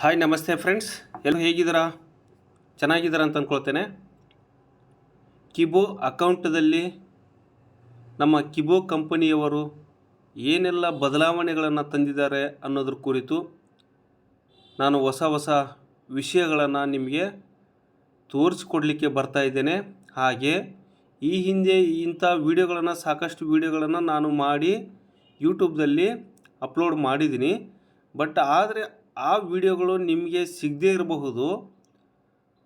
Hi ನಮಸ್ತೆ friends ಎಲ್ಲ ಹೇಗಿದ್ದೀರಾ? ಚೆನ್ನಾಗಿದ್ದೀರಾ ಅಂತ ಅಂದ್ಕೊಳ್ತೇನೆ ಕಿಬೋ ಅಕೌಂಟದಲ್ಲಿ ನಮ್ಮ ಕಿಬೋ ಕಂಪನಿಯವರು ಏನೆಲ್ಲ ಬದಲಾವಣೆಗಳನ್ನು ತಂದಿದ್ದಾರೆ ಅನ್ನೋದ್ರ ಕುರಿತು ನಾನು ಹೊಸ ಹೊಸ ವಿಷಯಗಳನ್ನು ನಿಮಗೆ ತೋರಿಸ್ಕೊಡ್ಲಿಕ್ಕೆ ಬರ್ತಾ ಇದ್ದೇನೆ. ಹಾಗೆ ಈ ಹಿಂದೆ ಇಂಥ ವಿಡಿಯೋಗಳನ್ನು, ಸಾಕಷ್ಟು ವಿಡಿಯೋಗಳನ್ನು ನಾನು ಮಾಡಿ ಯೂಟ್ಯೂಬ್ದಲ್ಲಿ ಅಪ್ಲೋಡ್ ಮಾಡಿದ್ದೀನಿ. ಬಟ್ ಆದರೆ ಆ ವಿಡಿಯೋಗಳು ನಿಮಗೆ ಸಿಗದೇ ಇರಬಹುದು,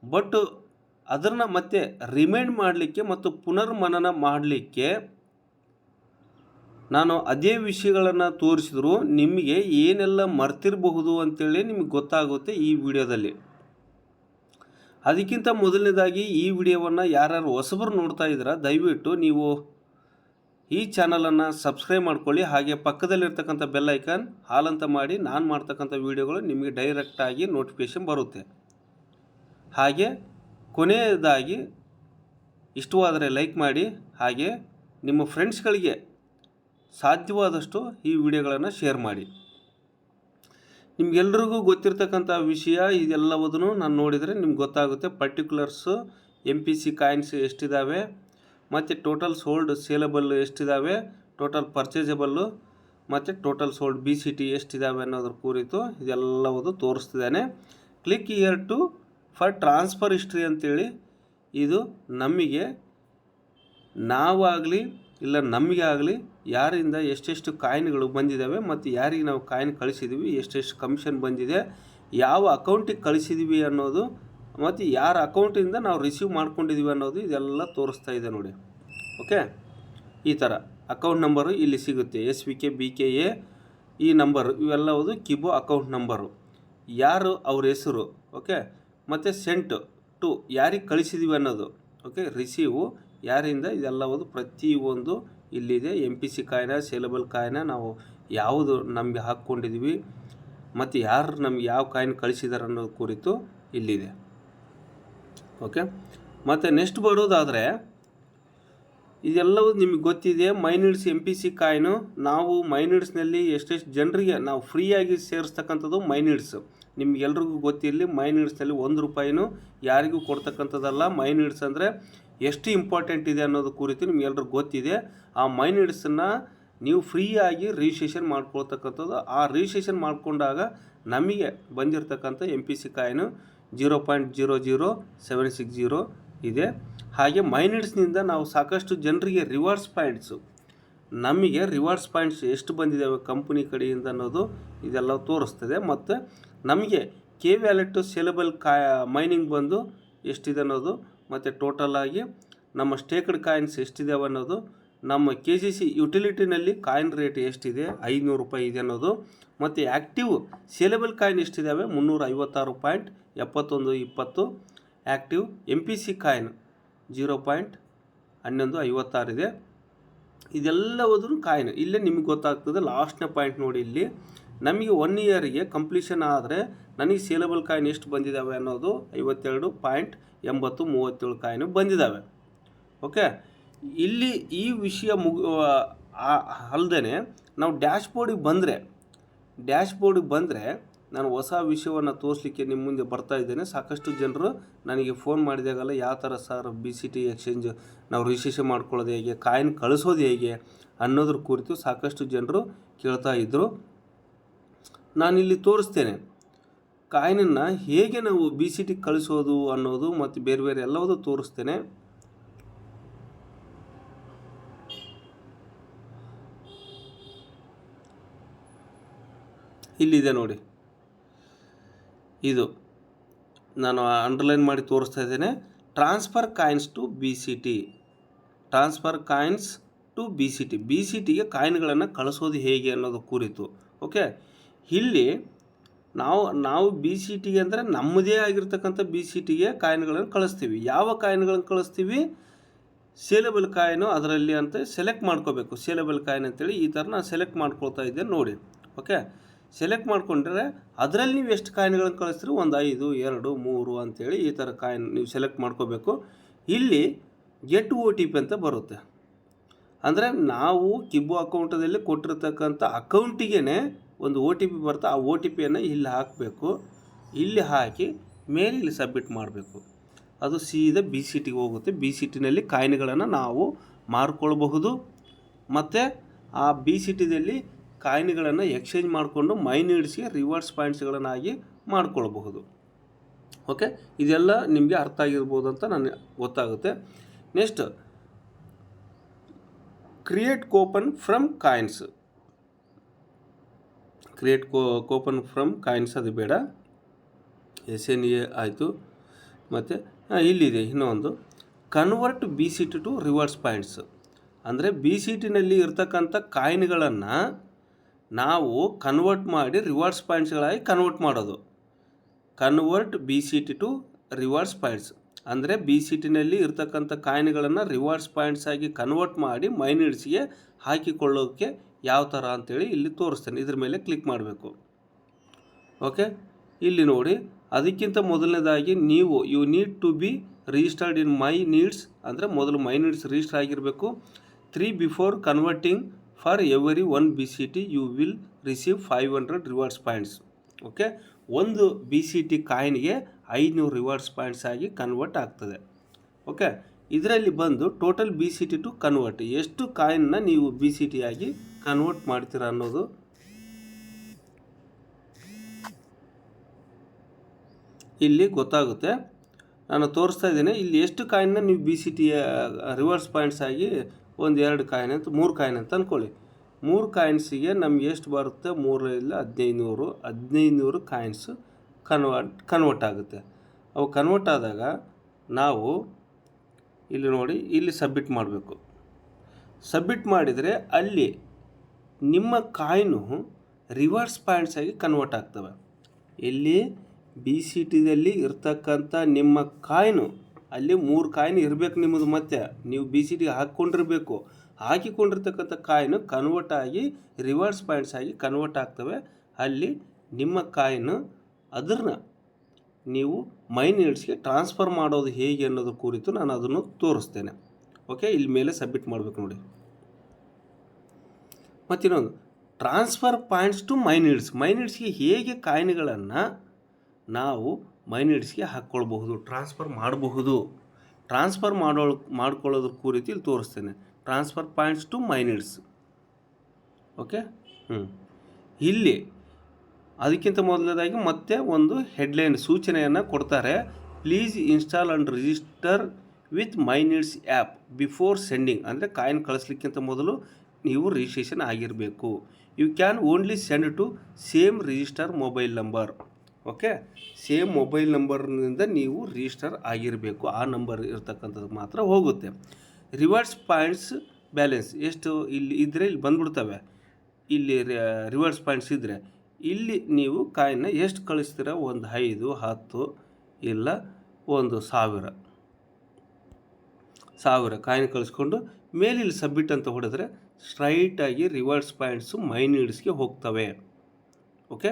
ಬಟ್ ಅದನ್ನು ಮತ್ತೆ ರಿಮೈಂಡ್ ಮಾಡಲಿಕ್ಕೆ ಮತ್ತು ಪುನರ್ಮನನ ಮಾಡಲಿಕ್ಕೆ ನಾನು ಅದೇ ವಿಷಯಗಳನ್ನು ತೋರಿಸಿದ್ರು, ನಿಮಗೆ ಏನೆಲ್ಲ ಮರ್ತಿರಬಹುದು ಅಂತೇಳಿ ನಿಮಗೆ ಗೊತ್ತಾಗುತ್ತೆ ಈ ವಿಡಿಯೋದಲ್ಲಿ. ಅದಕ್ಕಿಂತ ಮೊದಲನೇದಾಗಿ ಈ ವಿಡಿಯೋವನ್ನು ಯಾರ್ಯಾರು ಹೊಸಬ್ರು ನೋಡ್ತಾ ಇದ್ದೀರಾ, ದಯವಿಟ್ಟು ನೀವು ಈ ಚಾನಲನ್ನು ಸಬ್ಸ್ಕ್ರೈಬ್ ಮಾಡ್ಕೊಳ್ಳಿ. ಹಾಗೆ ಪಕ್ಕದಲ್ಲಿರ್ತಕ್ಕಂಥ ಬೆಲ್ ಐಕಾನ್ ಹಾಲಂತ ಮಾಡಿ ನಾನು ಮಾಡ್ತಕ್ಕಂಥ ವೀಡಿಯೋಗಳು ನಿಮಗೆ ಡೈರೆಕ್ಟಾಗಿ ನೋಟಿಫಿಕೇಷನ್ ಬರುತ್ತೆ. ಹಾಗೆ ಕೊನೆಯದಾಗಿ ಇಷ್ಟವಾದರೆ ಲೈಕ್ ಮಾಡಿ. ಹಾಗೆ ನಿಮ್ಮ ಫ್ರೆಂಡ್ಸ್ಗಳಿಗೆ ಸಾಧ್ಯವಾದಷ್ಟು ಈ ವಿಡಿಯೋಗಳನ್ನು ಶೇರ್ ಮಾಡಿ. ನಿಮ್ಗೆಲ್ರಿಗೂ ಗೊತ್ತಿರ್ತಕ್ಕಂಥ ವಿಷಯ ಇದೆಲ್ಲವುದನ್ನು ನಾನು ನೋಡಿದರೆ ನಿಮ್ಗೆ ಗೊತ್ತಾಗುತ್ತೆ. Particulars M P C coins ಎಷ್ಟಿದ್ದಾವೆ ಮತ್ತು ಟೋಟಲ್ ಸೋಲ್ಡ್ ಸೇಲಬಲ್ ಎಷ್ಟಿದ್ದಾವೆ ಟೋಟಲ್ ಪರ್ಚೇಸಬಲ್ಲು ಮತ್ತು total sold B C T ಎಷ್ಟಿದ್ದಾವೆ ಅನ್ನೋದ್ರ ಕುರಿತು ಇದೆಲ್ಲವದು ತೋರಿಸ್ತಿದ್ದಾನೆ. Click here to for transfer history ಅಂತೇಳಿ ಇದು ನಮಗೆ ನಾವಾಗಲಿ ಇಲ್ಲ ನಮಗೆ ಆಗಲಿ ಯಾರಿಂದ ಎಷ್ಟೆಷ್ಟು ಕಾಯಿನ್ಗಳು ಬಂದಿದ್ದಾವೆ ಮತ್ತು ಯಾರಿಗೆ ನಾವು ಕಾಯಿನ್ ಕಳಿಸಿದ್ದೀವಿ ಎಷ್ಟೆಷ್ಟು ಕಮಿಷನ್ ಬಂದಿದೆ, ಯಾವ ಅಕೌಂಟಿಗೆ ಕಳಿಸಿದ್ದೀವಿ ಅನ್ನೋದು ಮತ್ತು ಯಾರ ಅಕೌಂಟಿಂದ ನಾವು ರಿಸೀವ್ ಮಾಡ್ಕೊಂಡಿದ್ದೀವಿ ಅನ್ನೋದು ಇದೆಲ್ಲ ತೋರಿಸ್ತಾ ಇದೆ ನೋಡಿ. ಓಕೆ? ಈ ಥರ. ಅಕೌಂಟ್ ನಂಬರು ಇಲ್ಲಿ ಸಿಗುತ್ತೆ. S V K, B K A, ಈ ನಂಬರು, ಇವೆಲ್ಲವುದು ಕಿಬೋ ಅಕೌಂಟ್ ನಂಬರು. ಯಾರು ಅವ್ರ ಹೆಸರು, ಓಕೆ? ಮತ್ತು ಸೆಂಟ್ ಟು ಯಾರಿಗೆ ಕಳಿಸಿದ್ದೀವಿ ಅನ್ನೋದು, ಓಕೆ? ರಿಸೀವು ಯಾರಿಂದ, ಇದೆಲ್ಲವುದು ಪ್ರತಿಯೊಂದು ಇಲ್ಲಿದೆ. M P C coin, sellable coin ನಾವು ಯಾವುದು ನಮಗೆ ಹಾಕ್ಕೊಂಡಿದ್ವಿ, ಮತ್ತು ಯಾರು ನಮ್ಗೆ ಯಾವ ಕಾಯಿನ್ ಕಳಿಸಿದಾರೆ ಅನ್ನೋದು ಕುರಿತು ಇಲ್ಲಿದೆ. ಓಕೆ? ಮತ್ತು ನೆಕ್ಸ್ಟ್ ಬರೋದಾದರೆ, ಇದೆಲ್ಲವೂ ನಿಮಗೆ ಗೊತ್ತಿದೆ, my needs M P C coin, ನಾವು ಮೈನಿಡ್ಸ್ನಲ್ಲಿ ಎಷ್ಟೆಷ್ಟು ಜನರಿಗೆ ನಾವು ಫ್ರೀಯಾಗಿ ಸೇರಿಸ್ತಕ್ಕಂಥದ್ದು ಮೈನಿಡ್ಸ್. ನಿಮಗೆಲ್ರಿಗೂ ಗೊತ್ತಿರಲಿ, ಮೈನಿಡ್ಸ್ನಲ್ಲಿ ಒಂದು ರೂಪಾಯಿನೂ ಯಾರಿಗೂ ಕೊಡ್ತಕ್ಕಂಥದ್ದಲ್ಲ. ಮೈನಿಡ್ಸ್ ಅಂದರೆ ಎಷ್ಟು ಇಂಪಾರ್ಟೆಂಟ್ ಇದೆ ಅನ್ನೋದು ಕುರಿತು ನಿಮಗೆಲ್ರಿಗೂ ಗೊತ್ತಿದೆ. ಆ ಮೈನಿಡ್ಸನ್ನು ನೀವು ಫ್ರೀಯಾಗಿ ರಿಜಿಸ್ಟ್ರೇಷನ್ ಮಾಡ್ಕೊಳ್ತಕ್ಕಂಥದ್ದು, ಆ ರಿಜಿಸ್ಟ್ರೇಷನ್ ಮಾಡಿಕೊಂಡಾಗ ನಮಗೆ ಬಂದಿರತಕ್ಕಂಥ M P C coin zero point zero zero seven six zero ಇದೆ. ಹಾಗೆ ಮೈನಿಟ್ಸ್ನಿಂದ ನಾವು ಸಾಕಷ್ಟು ಜನರಿಗೆ ರಿವಾರ್ಡ್ಸ್ ಪಾಯಿಂಟ್ಸು ನಮಗೆ ರಿವಾರ್ಡ್ಸ್ ಪಾಯಿಂಟ್ಸ್ ಎಷ್ಟು ಬಂದಿದ್ದಾವೆ ಕಂಪ್ನಿ ಕಡೆಯಿಂದ ಅನ್ನೋದು ಇದೆಲ್ಲ ತೋರಿಸ್ತದೆ. ಮತ್ತು ನಮಗೆ ಕೆ ವ್ಯಾಲೆಟ್ಟು ಸೇಲೆಬಲ್ ಕಾ ಮೈನಿಂಗ್ ಬಂದು ಎಷ್ಟಿದೆ ಅನ್ನೋದು, ಮತ್ತು ಟೋಟಲ್ ಆಗಿ ನಮ್ಮ ಸ್ಟೇಕಡ್ ಕಾಯಿನ್ಸ್ ಎಷ್ಟಿದ್ದಾವೆ ಅನ್ನೋದು ನಮ್ಮ ಕೆ ಸಿ ಸಿ ಯುಟಿಲಿಟಿನಲ್ಲಿ ಕಾಯಿನ್ ರೇಟ್ ಎಷ್ಟಿದೆ? ಐನೂರು ರೂಪಾಯಿ ಇದೆ ಅನ್ನೋದು. ಮತ್ತು ಆ್ಯಕ್ಟಿವ್ ಸೇಲೆಬಲ್ ಕಾಯಿನ್ ಎಷ್ಟಿದ್ದಾವೆ ಮುನ್ನೂರ ಐವತ್ತಾರು ಪಾಯಿಂಟ್ ಎಪ್ಪತ್ತೊಂದು ಇಪ್ಪತ್ತು. Active M P C coin zero point ಹನ್ನೊಂದು ಐವತ್ತಾರಿದೆ ಇದೆಲ್ಲವುದ್ರೂ ಕಾಯಿನ್ ಇಲ್ಲೇ ನಿಮಗೆ ಗೊತ್ತಾಗ್ತದೆ ಲಾಸ್ಟ್ನೇ ಪಾಯಿಂಟ್ ನೋಡಿ ಇಲ್ಲಿ. ನಮಗೆ ಒನ್ ಇಯರಿಗೆ ಕಂಪ್ಲೀಷನ್ ಆದರೆ ನನಗೆ ಸೇಲೆಬಲ್ ಕಾಯಿನ್ ಎಷ್ಟು ಬಂದಿದ್ದಾವೆ ಅನ್ನೋದು ಐವತ್ತೆರಡು ಪಾಯಿಂಟ್ ಎಂಬತ್ತು ಮೂವತ್ತೇಳು ಕಾಯಿನು ಬಂದಿದ್ದಾವೆ ಓಕೆ ಇಲ್ಲಿ ಈ ವಿಷಯ ಮುಗ ಅಲ್ಲದೆ ನಾವು ಡ್ಯಾಶ್ ಬೋರ್ಡಿಗೆ ಬಂದರೆ ಡ್ಯಾಶ್ ಬೋರ್ಡಿಗೆ ಬಂದರೆ ನಾನು ಹೊಸ ವಿಷಯವನ್ನು ತೋರಿಸ್ಲಿಕ್ಕೆ ನಿಮ್ಮ ಮುಂದೆ ಬರ್ತಾ ಇದ್ದೇನೆ. ಸಾಕಷ್ಟು ಜನರು ನನಗೆ ಫೋನ್ ಮಾಡಿದಾಗಲ್ಲ ಯಾವ ಥರ sir B C T exchange ನಾವು ರಿಜಿಸ್ಟ್ರೇಷನ್ ಮಾಡ್ಕೊಳ್ಳೋದು ಹೇಗೆ, ಕಾಯಿನ್ ಕಳಿಸೋದು ಹೇಗೆ ಅನ್ನೋದ್ರ ಕುರಿತು ಸಾಕಷ್ಟು ಜನರು ಕೇಳ್ತಾ ಇದ್ದರು ನಾನಿಲ್ಲಿ ತೋರಿಸ್ತೇನೆ, ಕಾಯಿನನ್ನು ಹೇಗೆ ನಾವು ಬಿ ಸಿ ಟಿ ಕಳಿಸೋದು ಅನ್ನೋದು ಮತ್ತು ಬೇರೆ ಬೇರೆ ಎಲ್ಲವೂ ತೋರಿಸ್ತೇನೆ. ಇಲ್ಲಿದೆ ನೋಡಿ. ಇದು ನಾನು ಅಂಡರ್ಲೈನ್ ಮಾಡಿ ತೋರಿಸ್ತಾ ಇದ್ದೇನೆ. Transfer coins to B C T transfer coins to B C T B C ಟಿಗೆ ಕಾಯಿನ್ಗಳನ್ನು ಕಳಿಸೋದು ಹೇಗೆ ಅನ್ನೋದು ಕುರಿತು. ಓಕೆ ಇಲ್ಲಿ ನಾವು ನಾವು ಬಿ ಸಿ ಟಿಗೆ ಅಂದರೆ ನಮ್ಮದೇ ಆಗಿರ್ತಕ್ಕಂಥ ಬಿ ಸಿ ಟಿಗೆ ಕಾಯಿನ್ಗಳನ್ನು ಕಳಿಸ್ತೀವಿ. ಯಾವ ಕಾಯಿನ್ಗಳನ್ನು ಕಳಿಸ್ತೀವಿ? ಸೇಲೆಬಲ್ ಕಾಯಿನು ಅದರಲ್ಲಿ ಅಂತ ಸೆಲೆಕ್ಟ್ ಮಾಡ್ಕೋಬೇಕು. ಸೇಲೆಬಲ್ ಕಾಯಿನ್ ಅಂತೇಳಿ ಈ ಥರ ನಾನು ಸೆಲೆಕ್ಟ್ ಮಾಡ್ಕೊಳ್ತಾ ಇದ್ದೇನೆ ನೋಡಿ. ಓಕೆ ಸೆಲೆಕ್ಟ್ ಮಾಡಿಕೊಂಡ್ರೆ ಅದರಲ್ಲಿ ನೀವು ಎಷ್ಟು ಕಾಯಿನ್ಗಳನ್ನು ಕಳಿಸ್ತೀರಿ ಒಂದು ಐದು, ಎರಡು, ಮೂರು ಅಂಥೇಳಿ ಈ ಥರ ಕಾಯಿನ್ ನೀವು ಸೆಲೆಕ್ಟ್ ಮಾಡ್ಕೋಬೇಕು. ಇಲ್ಲಿ ಗೆಟ್ ಓ ಟಿ ಪಿ ಅಂತ ಬರುತ್ತೆ. ಅಂದರೆ ನಾವು ಕಿಬ್ಬು ಅಕೌಂಟದಲ್ಲಿ ಕೊಟ್ಟಿರ್ತಕ್ಕಂಥ ಅಕೌಂಟಿಗೆ ಒಂದು ಒ ಟಿ ಪಿ ಬರುತ್ತೆ, ಆ ಒ ಟಿ ಪಿಯನ್ನು ಇಲ್ಲಿ ಹಾಕಬೇಕು. ಇಲ್ಲಿ ಹಾಕಿ ಮೇಲೆ ಇಲ್ಲಿ ಸಬ್ಮಿಟ್ ಮಾಡಬೇಕು. ಅದು ಸೀದಾ ಬಿ ಸಿ ಟಿಗೆ ಹೋಗುತ್ತೆ. ಬಿ ಸಿ ಟಿನಲ್ಲಿ ಕಾಯಿನ್ಗಳನ್ನು ನಾವು ಮಾರ್ಕೊಳ್ಬಹುದು. ಮತ್ತು ಆ ಬಿ ಸಿ ಟಿದಲ್ಲಿ ಕಾಯಿನ್ಗಳನ್ನು ಎಕ್ಸ್ಚೇಂಜ್ ಮಾಡಿಕೊಂಡು ಮೈನಿಡ್ಸ್ಗೆ ರಿವರ್ಸ್ ಪಾಯಿಂಟ್ಸ್ಗಳನ್ನಾಗಿ ಮಾಡ್ಕೊಳ್ಬಹುದು. ಓಕೆ? ಇದೆಲ್ಲ ನಿಮಗೆ ಅರ್ಥ ಆಗಿರ್ಬೋದು ಅಂತ ನನಗೆ ಗೊತ್ತಾಗುತ್ತೆ. Next, create coupon from coins. Create co, coupon from coins ಅದು ಬೇಡ. ಎಸ್ ಎನ್ ಎ ಆಯಿತು. ಮತ್ತು ಇಲ್ಲಿದೆ ಇನ್ನೊಂದು. Convert B C T to rewards points. ಅಂದರೆ ಬಿ ಸಿ ಟಿನಲ್ಲಿ ಇರ್ತಕ್ಕಂಥ ಕಾಯಿನ್ಗಳನ್ನು ನಾವು ಕನ್ವರ್ಟ್ ಮಾಡಿ ರಿವರ್ಸ್ ಪಾಯಿಂಟ್ಸ್ಗಳಾಗಿ ಕನ್ವರ್ಟ್ ಮಾಡೋದು. Convert B C T to rewards points ಅಂದರೆ ಬಿ ಸಿ ಟಿನಲ್ಲಿ ಇರ್ತಕ್ಕಂಥ ಕಾಯಿನ್ಗಳನ್ನು ರಿವರ್ಸ್ ಪಾಯಿಂಟ್ಸ್ ಆಗಿ ಕನ್ವರ್ಟ್ ಮಾಡಿ ಮೈನಿಡ್ಸ್ಗೆ ಹಾಕಿಕೊಳ್ಳೋಕ್ಕೆ ಯಾವ ಥರ ಅಂತೇಳಿ ಇಲ್ಲಿ ತೋರಿಸ್ತೇನೆ. ಇದ್ರ ಮೇಲೆ ಕ್ಲಿಕ್ ಮಾಡಬೇಕು. ಓಕೆ ಇಲ್ಲಿ ನೋಡಿ, ಅದಕ್ಕಿಂತ ಮೊದಲನೇದಾಗಿ ನೀವು you need to be registered in my needs ಅಂದರೆ ಮೊದಲು ಮೈ ನೀಡ್ಸ್ ರಿಜಿಸ್ಟರ್ ಆಗಿರಬೇಕು. Three before converting for every one B C T you will receive five hundred rewards points okay ಒಂದು ಬಿ ಸಿ ಟಿ ಕಾಯಿನ್ಗೆ ಐನೂರು ರಿವಾರ್ಡ್ಸ್ ಪಾಯಿಂಟ್ಸ್ ಆಗಿ convert ಆಗ್ತದೆ. Okay ಇದರಲ್ಲಿ ಬಂದು total B C T to convert ಎಷ್ಟು ಕಾಯಿನ್ನ ನೀವು ಬಿ ಸಿ ಟಿ ಆಗಿ ಕನ್ವರ್ಟ್ ಮಾಡ್ತೀರಾ ಅನ್ನೋದು? ಇಲ್ಲಿ ಗೊತ್ತಾಗುತ್ತೆ. ನಾನು ತೋರಿಸ್ತಾ ಇದ್ದೇನೆ. ಇಲ್ಲಿ ಎಷ್ಟು ಕಾಯಿನ್ನ ನೀವು B C T rewards points ಆಗಿ ಒಂದು ಎರಡು ಕಾಯಿನ್ ಅಂತ, ಮೂರು ಕಾಯಿನ್ ಅಂತ ಅಂದ್ಕೊಳ್ಳಿ ಮೂರು ಕಾಯಿನ್ಸಿಗೆ ನಮ್ಗೆ ಎಷ್ಟು ಬರುತ್ತೆ? ನೂರು ಹದಿನೈದುನೂರು. ಹದಿನೈದುನೂರು ಕಾಯಿನ್ಸ್ ಕನ್ವರ್ಟ್ ಕನ್ವರ್ಟ್ ಆಗುತ್ತೆ. ಅವು ಕನ್ವರ್ಟ್ ಆದಾಗ ನಾವು ಇಲ್ಲಿ ನೋಡಿ, ಇಲ್ಲಿ ಸಬ್ಮಿಟ್ ಮಾಡಬೇಕು. ಸಬ್ಮಿಟ್ ಮಾಡಿದರೆ ಅಲ್ಲಿ ನಿಮ್ಮ ಕಾಯಿನು ರಿವರ್ಸ್ ಪಾಯಿಂಟ್ಸ್ ಆಗಿ ಕನ್ವರ್ಟ್ ಆಗ್ತವೆ. ಇಲ್ಲಿ ಬಿ ಸಿ ಟಿದಲ್ಲಿ ಇರ್ತಕ್ಕಂಥ ನಿಮ್ಮ ಕಾಯಿನು ಅಲ್ಲಿ ಮೂರು ಕಾಯಿನ್ ಇರಬೇಕು ನಿಮ್ಮದು ಮತ್ತೆ. ನೀವು ಬಿ ಸಿ ಟಿಗೆ ಹಾಕ್ಕೊಂಡಿರಬೇಕು. ಹಾಕಿಕೊಂಡಿರ್ತಕ್ಕಂಥ ಕಾಯಿನು ಕನ್ವರ್ಟ್ ಆಗಿ ರಿವರ್ಸ್ ಪಾಯಿಂಟ್ಸ್ ಆಗಿ ಕನ್ವರ್ಟ್ ಆಗ್ತವೆ. ಅಲ್ಲಿ ನಿಮ್ಮ ಕಾಯಿನು ಅದನ್ನ ನೀವು ಮೈನಿಡ್ಸ್ಗೆ ಟ್ರಾನ್ಸ್ಫರ್ ಮಾಡೋದು ಹೇಗೆ ಅನ್ನೋದು ಕುರಿತು ನಾನು ಅದನ್ನು ತೋರಿಸ್ತೇನೆ. ಓಕೆ ಇಲ್ಲಿ ಮೇಲೆ ಸಬ್ಮಿಟ್ ಮಾಡಬೇಕು ನೋಡಿ. ಮತ್ತಿನ್ನೊಂದು transfer points to my needs ಮೈನಿಡ್ಸ್ಗೆ ಹೇಗೆ ಕಾಯಿನ್ಗಳನ್ನು ನಾವು ಮೈನಿಡ್ಸ್ಗೆ ಹಾಕ್ಕೊಳ್ಬಹುದು, ಟ್ರಾನ್ಸ್ಫರ್ ಮಾಡಬಹುದು. ಟ್ರಾನ್ಸ್ಫರ್ ಮಾಡೋ ಮಾಡ್ಕೊಳ್ಳೋದ್ರ ಕುರಿತು ಇಲ್ಲಿ ತೋರಿಸ್ತೇನೆ. Transfer points to my needs. Okay? ಹ್ಞೂ ಇಲ್ಲಿ ಅದಕ್ಕಿಂತ ಮೊದಲನೇದಾಗಿ ಮತ್ತೆ ಒಂದು ಹೆಡ್ಲೈನ್ ಸೂಚನೆಯನ್ನು ಕೊಡ್ತಾರೆ. Please install and register with my needs app before sending. ಅಂದರೆ ಕಾಯಿನ್ ಕಳಿಸ್ಲಿಕ್ಕಿಂತ ಮೊದಲು ನೀವು ರಿಜಿಸ್ಟ್ರೇಷನ್ ಆಗಿರಬೇಕು. You can only send to same register mobile number. Okay? Same mobile ನಂಬರ್ನಿಂದ ನೀವು ರಿಜಿಸ್ಟರ್ ಆಗಿರಬೇಕು. ಆ ನಂಬರ್ ಇರ್ತಕ್ಕಂಥದ್ದು ಮಾತ್ರ ಹೋಗುತ್ತೆ. ರಿವರ್ಸ್ ಪಾಯಿಂಟ್ಸ್ ಬ್ಯಾಲೆನ್ಸ್ ಎಷ್ಟು? ಇಲ್ಲಿ ಇದ್ದರೆ ಇಲ್ಲಿ ಬಂದ್ಬಿಡ್ತವೆ. ಇಲ್ಲಿ ರಿವರ್ಸ್ ಪಾಯಿಂಟ್ಸ್ ಇದ್ದರೆ ಇಲ್ಲಿ ನೀವು ಕಾಯಿನ ಎಷ್ಟು ಕಳಿಸ್ತೀರ? ಒಂದು ಐದು, ಹತ್ತು, ಇಲ್ಲ ಒಂದು ಸಾವಿರ. ಸಾವಿರ ಕಾಯಿನ್ ಕಳಿಸ್ಕೊಂಡು ಮೇಲೆ ಇಲ್ಲಿ ಸಬ್ಮಿಟ್ ಅಂತ ಹೊಡೆದ್ರೆ ಸ್ಟ್ರೈಟಾಗಿ ರಿವರ್ಸ್ ಪಾಯಿಂಟ್ಸು ಮೈನೀಡ್ಸ್ಗೆ ಹೋಗ್ತವೆ. ಓಕೆ?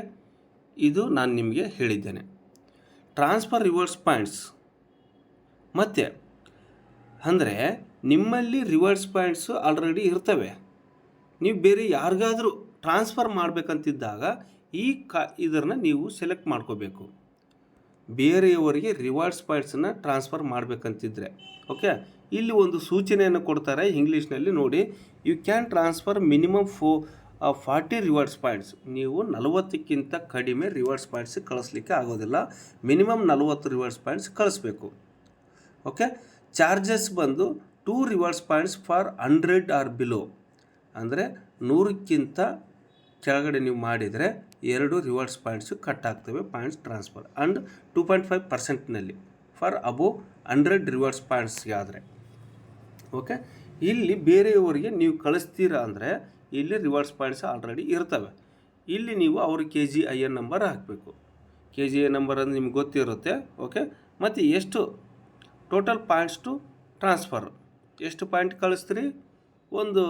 ಇದು ನಾನು ನಿಮಗೆ ಹೇಳಿದ್ದೇನೆ. ಟ್ರಾನ್ಸ್ಫರ್ ರಿವರ್ಸ್ ಪಾಯಿಂಟ್ಸ್ ಮತ್ತೆ, ಅಂದರೆ ನಿಮ್ಮಲ್ಲಿ ರಿವರ್ಸ್ ಪಾಯಿಂಟ್ಸು ಆಲ್ರೆಡಿ ಇರ್ತವೆ. ನೀವು ಬೇರೆ ಯಾರಿಗಾದರೂ ಟ್ರಾನ್ಸ್ಫರ್ ಮಾಡಬೇಕಂತಿದ್ದಾಗ ಈ ಕಾ, ಇದನ್ನು ನೀವು ಸೆಲೆಕ್ಟ್ ಮಾಡ್ಕೋಬೇಕು. ಬೇರೆಯವರಿಗೆ ರಿವಾರ್ಡ್ಸ್ ಪಾಯಿಂಟ್ಸನ್ನು ಟ್ರಾನ್ಸ್ಫರ್ ಮಾಡಬೇಕಂತಿದ್ರೆ ಓಕೆ ಇಲ್ಲಿ ಒಂದು ಸೂಚನೆಯನ್ನು ಕೊಡ್ತಾರೆ ಇಂಗ್ಲೀಷ್ನಲ್ಲಿ ನೋಡಿ. You can transfer minimum four forty rewards points, ನೀವು ನಲವತ್ತಕ್ಕಿಂತ ಕಡಿಮೆ ರಿವಾರ್ಡ್ಸ್ ಪಾಯಿಂಟ್ಸ್ ಕಳಿಸ್ಲಿಕ್ಕೆ ಆಗೋದಿಲ್ಲ. ಮಿನಿಮಮ್ ನಲವತ್ತು ರಿವಾರ್ಡ್ಸ್ ಪಾಯಿಂಟ್ಸ್ ಕಳಿಸ್ಬೇಕು. ಓಕೆ? ಚಾರ್ಜಸ್ ಬಂದು two rewards points for hundred or below. ಅಂದರೆ ನೂರಕ್ಕಿಂತ ಕೆಳಗಡೆ ನೀವು ಮಾಡಿದರೆ ಎರಡು ರಿವಾರ್ಡ್ಸ್ ಪಾಯಿಂಟ್ಸು ಕಟ್ ಆಗ್ತವೆ, points transfer. And two point five ಪರ್ಸೆಂಟ್ನಲ್ಲಿ for above hundred rewards ಪಾಯಿಂಟ್ಸ್ಗೆ ಆದರೆ. ಓಕೆ? ಇಲ್ಲಿ ಬೇರೆಯವರಿಗೆ ನೀವು ಕಳಿಸ್ತೀರಾ ಅಂದರೆ ಇಲ್ಲಿ ರಿವರ್ಸ್ ಪಾಯಿಂಟ್ಸ್ ಆಲ್ರೆಡಿ ಇರ್ತವೆ. ಇಲ್ಲಿ ನೀವು ಅವ್ರ K G I N number ಹಾಕಬೇಕು. ಕೆ ಜಿ ಐ ನಂಬರ್ ಅಂದರೆ ನಿಮ್ಗೆ ಗೊತ್ತಿರುತ್ತೆ ಓಕೆ ಮತ್ತು ಎಷ್ಟು? ಟೋಟಲ್ ಪಾಯಿಂಟ್ಸ್ ಟು ಟ್ರಾನ್ಸ್ಫರ್ ಎಷ್ಟು ಪಾಯಿಂಟ್ ಕಳಿಸ್ತೀರಿ? ಒಂದು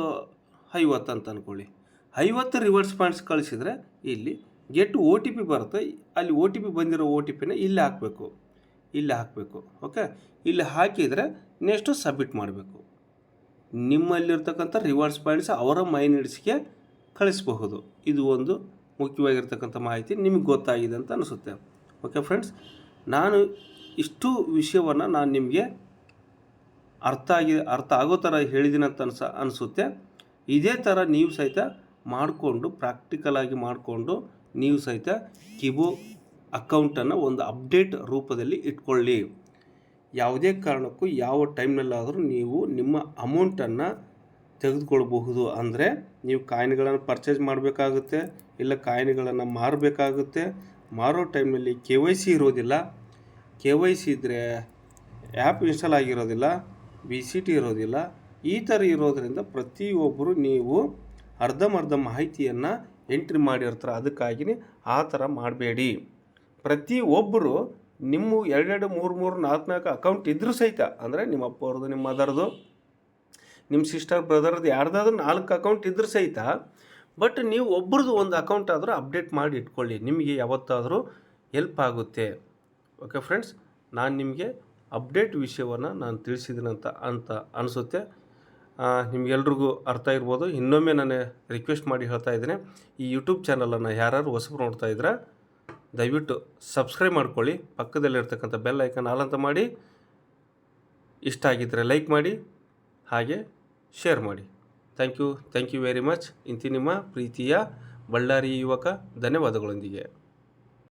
ಐವತ್ತು ಅಂತ ಅಂದ್ಕೊಳ್ಳಿ ಐವತ್ತು ರಿವರ್ಸ್ ಪಾಯಿಂಟ್ಸ್ ಕಳಿಸಿದರೆ ಇಲ್ಲಿ ಗೆಟ್ ಒ ಟಿ ಪಿ ಬರುತ್ತೆ. ಅಲ್ಲಿ ಒ ಟಿ ಪಿ ಬಂದಿರೋ ಒ ಟಿ ಪಿನ ಇಲ್ಲಿ ಹಾಕಬೇಕು. ಇಲ್ಲಿ ಹಾಕಬೇಕು ಓಕೆ ಇಲ್ಲಿ ಹಾಕಿದರೆ ನೆಕ್ಸ್ಟು ಸಬ್ಮಿಟ್ ಮಾಡಬೇಕು. ನಿಮ್ಮಲ್ಲಿರ್ತಕ್ಕಂಥ ರಿವಾರ್ಡ್ಸ್ ಪಾಯಿಂಟ್ಸ್ ಅವರ ಮೈನಿಡ್ಸ್ಗೆ ಕಳಿಸಬಹುದು. ಇದು ಒಂದು ಮುಖ್ಯವಾಗಿರ್ತಕ್ಕಂಥ ಮಾಹಿತಿ ನಿಮಗೆ ಗೊತ್ತಾಗಿದೆ ಅಂತ ಅನಿಸುತ್ತೆ. ಓಕೆ ಫ್ರೆಂಡ್ಸ್ ನಾನು ಇಷ್ಟು ವಿಷಯವನ್ನು ನಾನು ನಿಮಗೆ ಅರ್ಥ ಆಗಿ, ಅರ್ಥ ಆಗೋ ಥರ ಹೇಳಿದ್ದೀನಿ ಅಂತ ಅನ್ಸ, ಅನಿಸುತ್ತೆ. ಇದೇ ಥರ ನೀವು ಸಹಿತ ಮಾಡಿಕೊಂಡು ಪ್ರಾಕ್ಟಿಕಲಾಗಿ ಮಾಡಿಕೊಂಡು ನೀವು ಸಹಿತ ಕಿಬೋ ಅಕೌಂಟನ್ನು ಒಂದು ಅಪ್ಡೇಟ್ ರೂಪದಲ್ಲಿ ಇಟ್ಕೊಳ್ಳಿ. ಯಾವುದೇ ಕಾರಣಕ್ಕೂ ಯಾವ ಟೈಮ್ನಲ್ಲಾದರೂ ನೀವು ನಿಮ್ಮ ಅಮೌಂಟನ್ನು ತೆಗೆದುಕೊಳ್ಬಹುದು. ಅಂದರೆ ನೀವು ಕಾಯಿನ್ಗಳನ್ನು ಪರ್ಚೇಸ್ ಮಾಡಬೇಕಾಗುತ್ತೆ, ಇಲ್ಲ ಕಾಯಿನ್ಗಳನ್ನು ಮಾರಬೇಕಾಗುತ್ತೆ. ಮಾರೋ ಟೈಮ್ನಲ್ಲಿ ಕೆ ವೈ ಸಿ ಇರೋದಿಲ್ಲ. ಕೆ ವೈ ಸಿ ಇದ್ದರೆ ಆ್ಯಪ್ ಇನ್ಸ್ಟಾಲ್ ಆಗಿರೋದಿಲ್ಲ, ವಿ ಸಿ ಟಿ ಇರೋದಿಲ್ಲ. ಈ ಥರ ಇರೋದರಿಂದ ಪ್ರತಿಯೊಬ್ಬರು ನೀವು ಅರ್ಧಮರ್ಧ ಮಾಹಿತಿಯನ್ನು ಎಂಟ್ರಿ ಮಾಡಿರ್ತಾರೆ. ಅದಕ್ಕಾಗಿ ಆ ಥರ ಮಾಡಬೇಡಿ. ಪ್ರತಿಯೊಬ್ಬರು ನಿಮ್ಮ ಎರಡೆರಡು ಮೂರು ಮೂರು ನಾಲ್ಕು ನಾಲ್ಕು ಅಕೌಂಟ್ ಇದ್ದರೂ ಸಹಿತ, ಅಂದರೆ ನಿಮ್ಮ ಅಪ್ಪ ಅವ್ರದ್ದು, ನಿಮ್ಮ ಮದರ್ದು, ನಿಮ್ಮ ಸಿಸ್ಟರ್ ಬ್ರದರ್ದು ಯಾರ್ದಾದ್ರೂ ನಾಲ್ಕು ಅಕೌಂಟ್ ಇದ್ದರೂ ಸಹಿತ ಬಟ್ ನೀವು ಒಬ್ರದ್ದು ಒಂದು ಅಕೌಂಟ್ ಆದರೂ ಅಪ್ಡೇಟ್ ಮಾಡಿ ಇಟ್ಕೊಳ್ಳಿ. ನಿಮಗೆ ಯಾವತ್ತಾದರೂ ಹೆಲ್ಪ್ ಆಗುತ್ತೆ. ಓಕೆ ಫ್ರೆಂಡ್ಸ್ ನಾನು ನಿಮಗೆ ಅಪ್ಡೇಟ್ ವಿಷಯವನ್ನು ನಾನು ತಿಳಿಸಿದ್ದೀನಂತ ಅಂತ ಅನಿಸುತ್ತೆ. ನಿಮಗೆಲ್ರಿಗೂ ಅರ್ಥ ಇರ್ಬೋದು. ಇನ್ನೊಮ್ಮೆ ನಾನು ರಿಕ್ವೆಸ್ಟ್ ಮಾಡಿ ಹೇಳ್ತಾ ಇದ್ದೀನಿ. ಈ ಯೂಟ್ಯೂಬ್ ಚಾನಲನ್ನು ಯಾರು ಹೊಸಬ್ರು ನೋಡ್ತಾ ಇದ್ರೆ ದಯವಿಟ್ಟು ಸಬ್ಸ್ಕ್ರೈಬ್ ಮಾಡ್ಕೊಳ್ಳಿ. ಪಕ್ಕದಲ್ಲಿರ್ತಕ್ಕಂಥ ಬೆಲ್ ಐಕನ್ ಆಲ್ ಅಂತ ಮಾಡಿ. ಇಷ್ಟ ಆಗಿದ್ದರೆ ಲೈಕ್ ಮಾಡಿ. ಹಾಗೆ ಶೇರ್ ಮಾಡಿ. Thank you. Thank you very much. ಇಂತಿ ನಿಮ್ಮ ಪ್ರೀತಿಯ ಬಳ್ಳಾರಿ ಯುವಕ. ಧನ್ಯವಾದಗಳೊಂದಿಗೆ.